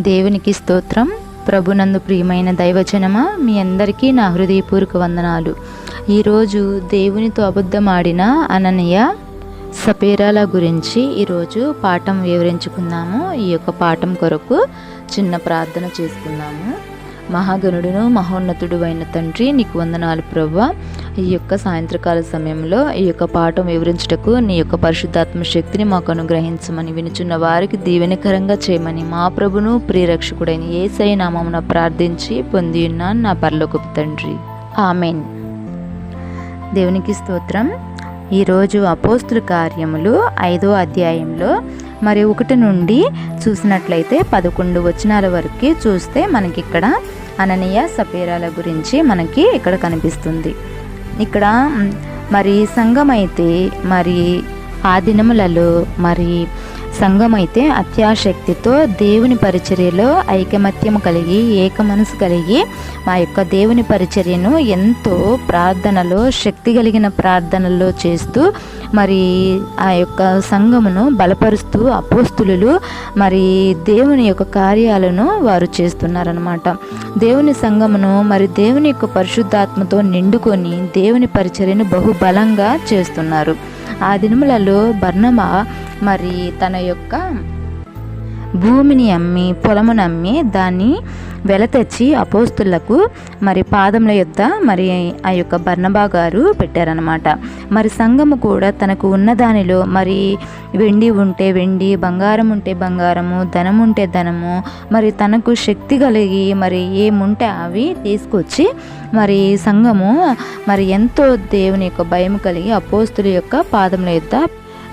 దేవునికి స్తోత్రం. ప్రభునందు ప్రియమైన దైవజనమా మీ అందరికీ నా హృదయపూర్వక వందనాలు. ఈరోజు దేవునితో అబద్ధమాడిన అననీయ సపేరాల గురించి ఈరోజు పాఠం వివరించుకుందాము. ఈ యొక్క పాఠం కొరకు చిన్న ప్రార్థన చేసుకుందాము. మహాగణుడును మహోన్నతుడు అయిన తండ్రి నీకు వందనాలు ప్రభా ఈ యొక్క సాయంత్రకాల సమయంలో ఈ యొక్క పాఠం వివరించుటకు నీ యొక్క పరిశుద్ధాత్మ శక్తిని మాకు అనుగ్రహించమని వినుచున్న వారికి దీవెనకరంగా చేయమని మా ప్రభును ప్రియరక్షకుడైన ఏసై నామమున ప్రార్థించి పొంది ఉన్నాను నా పరలోకపు తండ్రి. ఆమెన్. దేవునికి స్తోత్రం. ఈరోజు అపోస్తుల కార్యములు ఐదో అధ్యాయంలో మరి ఒకటి నుండి చూసినట్లయితే పదకొండు వచనాల వరకు చూస్తే మనకి ఇక్కడ అననీయ సపేరాల గురించి మనకి ఇక్కడ కనిపిస్తుంది. ఇక్కడ మరి సంఘం అయితే మరి ఆ దినములలో మరి సంఘమైతే అత్యాశక్తితో దేవుని పరిచర్యలో ఐకమత్యం కలిగి ఏక మనసు కలిగి మా యొక్క దేవుని పరిచర్యను ఎంతో ప్రార్థనలో శక్తి కలిగిన ప్రార్థనలో చేస్తూ మరి ఆ యొక్క సంఘమును బలపరుస్తూ అపోస్తులు మరి దేవుని యొక్క కార్యాలను వారు చేస్తున్నారనమాట దేవుని సంఘమును మరి దేవుని యొక్క పరిశుద్ధాత్మతో నిండుకొని దేవుని పరిచర్యను బహుబలంగా చేస్తున్నారు. ఆ దినములలో బర్ణమ మరి తన యొక్క భూమిని అమ్మి పొలమును అమ్మి దాన్ని వెల తెచ్చి అపోస్తులకు మరి పాదముల యొద్ద మరి ఆ యొక్క బర్ణబా గారు పెట్టారనమాట మరి సంఘము కూడా తనకు ఉన్న దానిలో మరి వెండి ఉంటే వెండి బంగారం ఉంటే బంగారము ధనం ఉంటే ధనము మరి తనకు శక్తి కలిగి మరి ఏముంటే అవి తీసుకొచ్చి మరి సంఘము మరి ఎంతో దేవుని యొక్క భయం కలిగి అపోస్తుల యొక్క పాదముల యొద్ద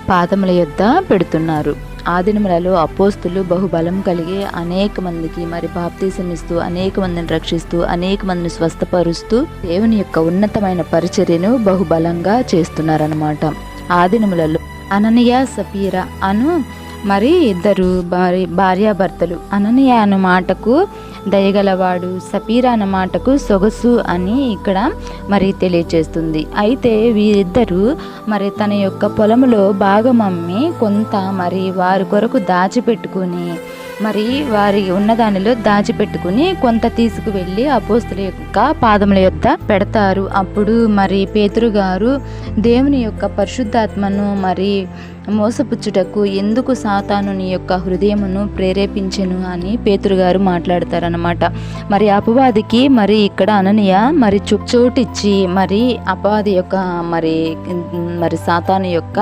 పాదముల యొద్ద పెడుతున్నారు. ఆ దినములలో అపోస్తులు బహుబలం కలిగి అనేక మందికి మరి బాప్తీసమిస్తూ అనేక మందిని రక్షిస్తూ అనేక మందిని స్వస్థపరుస్తూ దేవుని యొక్క ఉన్నతమైన పరిచర్యను బహుబలంగా చేస్తున్నారన్నమాట. ఆ దినములలో అననీయ సఫీరా అను మరి ఇద్దరు భార్య భార్యాభర్తలు అననీయ అను మాటకు దయగలవాడు సపీరా అన్న మాటకు సొగసు అని ఇక్కడ మరి తెలియచేస్తుంది. అయితే వీరిద్దరూ మరి తన యొక్క పొలంలో భాగం అమ్మి కొంత మరి వారి కొరకు దాచిపెట్టుకుని మరి వారి ఉన్నదానిలో దాచిపెట్టుకుని కొంత తీసుకువెళ్ళి అపోస్తుల యొక్క పాదముల యొద్ద పెడతారు. అప్పుడు మరి పేతురు గారు దేవుని యొక్క పరిశుద్ధాత్మను మరి మోసపుచ్చుటకు ఎందుకు సాతాను నీ యొక్క హృదయమును ప్రేరేపించెను అని పేతురుగారు మాట్లాడతారనమాట మరి అపవాదికి మరి ఇక్కడ అననీయ మరి చో- చోటిచ్చి మరి అపవాది యొక్క మరి మరి సాతాను యొక్క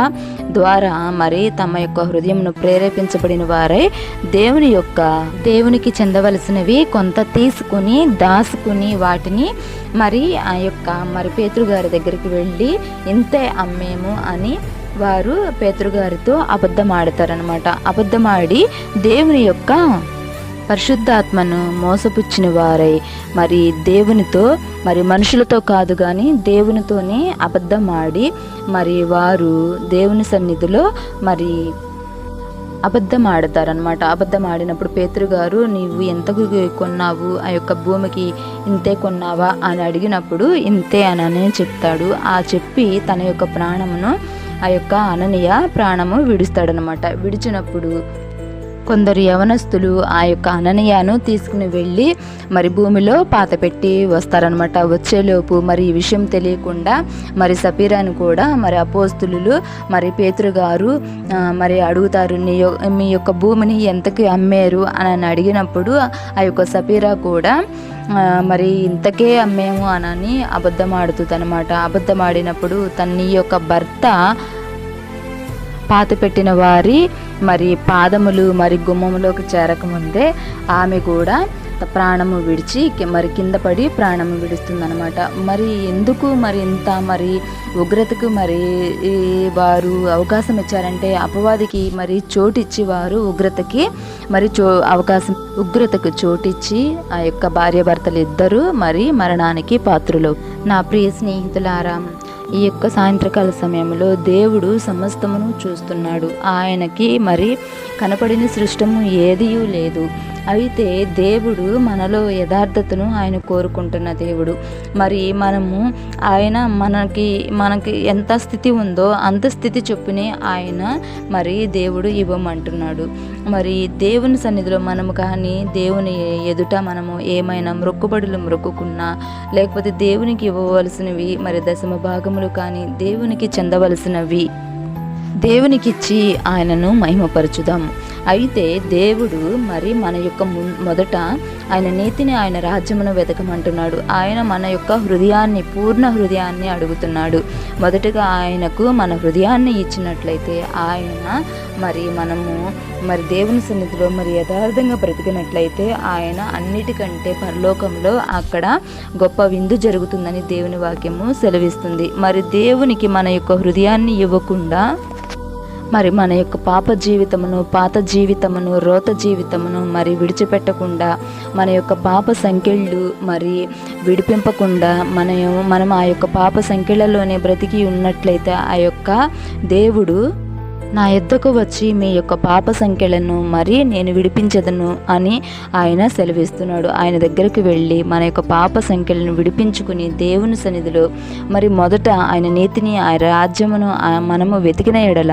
ద్వారా మరి తమ యొక్క హృదయమును ప్రేరేపించబడిన వారై దేవుని యొక్క దేవునికి చెందవలసినవి కొంత తీసుకుని దాసుకుని వాటిని మరి ఆ యొక్క మరి పేతురు గారి దగ్గరికి వెళ్ళి ఇంతే అమ్మేము అని వారు పేతృగారితో గారితో అబద్ధం ఆడతారనమాట అబద్ధమాడి దేవుని యొక్క పరిశుద్ధాత్మను మోసపుచ్చిన వారై మరి దేవునితో మరి మనుషులతో కాదు కానీ దేవునితోనే అబద్ధం ఆడి మరి వారు దేవుని సన్నిధిలో మరి అబద్ధం ఆడతారనమాట అబద్ధం ఆడినప్పుడు పేతురు గారు నీవు ఎంతకు కొన్నావు? ఆ యొక్క భూమికి ఇంతే కొన్నావా? అని అడిగినప్పుడు ఇంతే అని అని చెప్తాడు. ఆ చెప్పి తన యొక్క ప్రాణమును ఆ యొక్క అననీయ ప్రాణము విడుస్తాడనమాట. విడిచినప్పుడు కొందరు యవనస్తులు ఆ యొక్క అననీయను తీసుకుని వెళ్ళి మరి భూమిలో పాతపెట్టి వస్తారనమాట వచ్చేలోపు మరి ఈ విషయం తెలియకుండా మరి సపీరాను కూడా మరి అపోస్తులు మరి పేతురు గారు మరి అడుగుతారు నీ మీ యొక్క భూమిని ఎంతకి అమ్మారు? అని అడిగినప్పుడు ఆ యొక్క సపీరా కూడా మరి ఇంతకే అమ్మేము అనని అబద్ధమాడుతుంది అనమాట అబద్ధమాడినప్పుడు తన యొక్క భర్త పాత పెట్టిన వారి మరి పాదములు మరి గుమ్మములోకి చేరకముందే ఆమె కూడా ప్రాణము విడిచి మరి కింద పడి ప్రాణము విడుస్తుందనమాట మరి ఎందుకు మరి ఇంత మరి ఉగ్రతకు మరి వారు అవకాశం ఇచ్చారంటే అపవాదికి మరి చోటిచ్చి వారు ఉగ్రతకి మరి చో అవకాశం ఉగ్రతకు చోటిచ్చి ఆ యొక్క భార్యాభర్తలు ఇద్దరు మరి మరణానికి పాత్రులు. నా ప్రియ స్నేహితులారా ఈ యొక్క సాయంత్రకాల సమయంలో దేవుడు సమస్తమును చూస్తున్నాడు. ఆయనకి మరి కనపడిన సృష్టము ఏదియూ లేదు. అయితే దేవుడు మనలో యథార్థతను ఆయన కోరుకుంటున్న దేవుడు. మరి మనము ఆయన మనకి మనకి ఎంత స్థితి ఉందో అంత స్థితి చొప్పునే ఆయన మరి దేవుడు ఇవ్వమంటున్నాడు. మరి దేవుని సన్నిధిలో మనము కానీ దేవుని ఎదుట మనము ఏమైనా మొక్కుబడులు మొక్కుకున్నా లేకపోతే దేవునికి ఇవ్వవలసినవి మరి దశమ భాగములు కానీ దేవునికి చెందవలసినవి. దేవునికిచ్చి ఆయనను మహిమపరచుదాం అయితే దేవుడు మరి మన యొక్క ము- మొదట ఆయన నీతిని ఆయన రాజ్యమును వెతకమంటున్నాడు. ఆయన మన యొక్క హృదయాన్ని పూర్ణ హృదయాన్ని అడుగుతున్నాడు. మొదటగా ఆయనకు మన హృదయాన్ని ఇచ్చినట్లయితే ఆయన మరి మనము మరి దేవుని సన్నిధిలో మరి యథార్థంగా బ్రతికినట్లయితే ఆయన అన్నిటికంటే పరలోకంలో అక్కడ గొప్ప విందు జరుగుతుందని దేవుని వాక్యము సెలవిస్తుంది. మరి దేవునికి మన యొక్క హృదయాన్ని ఇవ్వకుండా మరి మన యొక్క పాప జీవితమును పాత జీవితమును రోత జీవితమును మరి విడిచిపెట్టకుండా మన యొక్క పాప సంఖ్యలు మరి విడిపింపకుండా మన మనం ఆ యొక్క పాప సంఖ్యలలోనే బ్రతికి ఉన్నట్లయితే ఆ యొక్క దేవుడు నా ఎద్దకు వచ్చి మీ యొక్క పాప సంఖ్యలను మరి నేను విడిపించదను అని ఆయన సెలవిస్తున్నాడు. ఆయన దగ్గరికి వెళ్ళి మన యొక్క పాప సంఖ్యలను విడిపించుకుని దేవుని సన్నిధిలో మరి మొదట ఆయన నీతిని ఆయన రాజ్యమును ఆ మనము వెతికిన ఎడల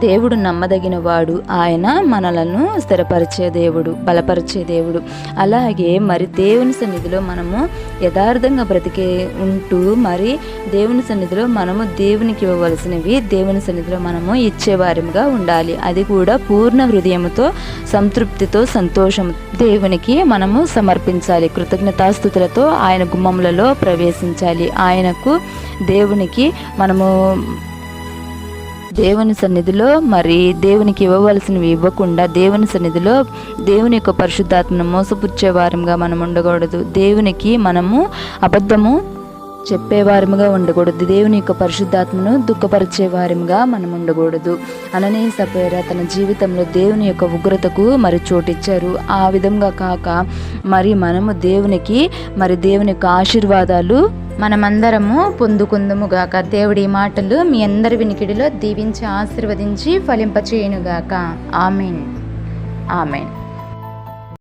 దేవుడు నమ్మదగిన వాడు ఆయన మనలను స్థిరపరిచే దేవుడు బలపరిచే దేవుడు. అలాగే మరి దేవుని సన్నిధిలో మనము యథార్థంగా బ్రతికే ఉంటూ మరి దేవుని సన్నిధిలో మనము దేవునికి ఇవ్వవలసినవి దేవుని సన్నిధిలో మనము ఇచ్చేవారిగా ఉండాలి. అది కూడా పూర్ణ హృదయముతో సంతృప్తితో సంతోషం దేవునికి మనము సమర్పించాలి. కృతజ్ఞతాస్థుతులతో ఆయన గుమ్మములలో ప్రవేశించాలి. ఆయనకు దేవునికి మనము దేవుని సన్నిధిలో మరి దేవునికి ఇవ్వవలసినవి ఇవ్వకుండా దేవుని సన్నిధిలో దేవుని యొక్క పరిశుద్ధాత్మను మోసపుచ్చే వారంగా మనం ఉండకూడదు. దేవునికి మనము అబద్ధము చెప్పేవారముగా ఉండకూడదు. దేవుని యొక్క పరిశుద్ధాత్మను దుఃఖపరిచే వారముగా మనం ఉండకూడదు. అననే సపేర తన జీవితంలో దేవుని యొక్క ఉగ్రతకు మరి చోటిచ్చారు. ఆ విధంగా కాక మరి మనము దేవునికి మరి దేవుని యొక్క ఆశీర్వాదాలు మనమందరము పొందుకుందుముగాక. దేవుడి మాటలు మీ అందరి వినికిడిలో దీవించి ఆశీర్వదించి ఫలింపచేయునుగాక. ఆమెన్. ఆమెన్.